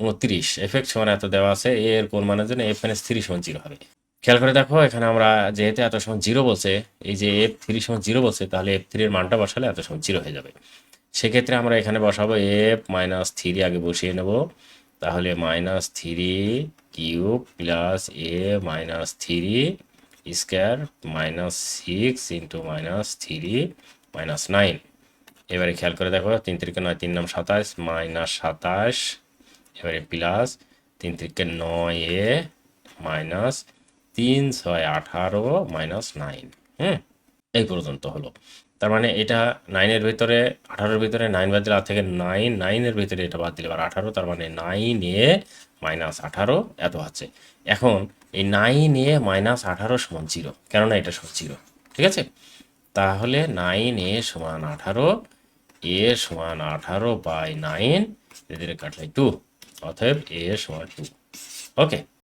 উনত্রিশ। এফেক্ট সমান এত দেওয়া আছে এ এর কোন মানের জন্য এফ মাইনাস থ্রি সমান জিরো হবে। খেয়াল করে দেখো, এখানে আমরা যেহেতু এত সময় জিরো বলছে, এই যে এফ থ্রি সমান জিরো বলছে, তাহলে এফ থ্রির মানটা বসালে এত সময় জিরো হয়ে যাবে। সেক্ষেত্রে আমরা এখানে বসাবো এফ মাইনাস থ্রি আগে বসিয়ে নেব। তাহলে minus three cube plus A minus three square minus six into minus three minus nine এবারে খেয়াল করে দেখো, তিন তিরিকে নয়, তিন নাম সাতাশ মাইনাস সাতাশ এবারে প্লাস তিন তিরিকে নয় এ মাইনাস তিন ছয় আঠারো মাইনাস নাইন, হুম? এই পর্যন্ত হলো। তার মানে এটা নাইনের ভিতরে, আঠারোর ভিতরে নাইন বাদ দিলে আর থেকে নাইন, নাইনের ভিতরে এটা বাদ দিলে এবার আঠারো, তার মানে নাইন এ মাইনাস আঠারো, এত হচ্ছে এখন এই নাইন এ মাইনাস আঠারো সমান জিরো, কেননা এটা সমান জিরো, ঠিক আছে? তাহলে নাইন এ সমান আঠারো, এ সমান আঠারো বাই নাইন, এদের কাটলে টু। অতএব এ সমান টু ওকে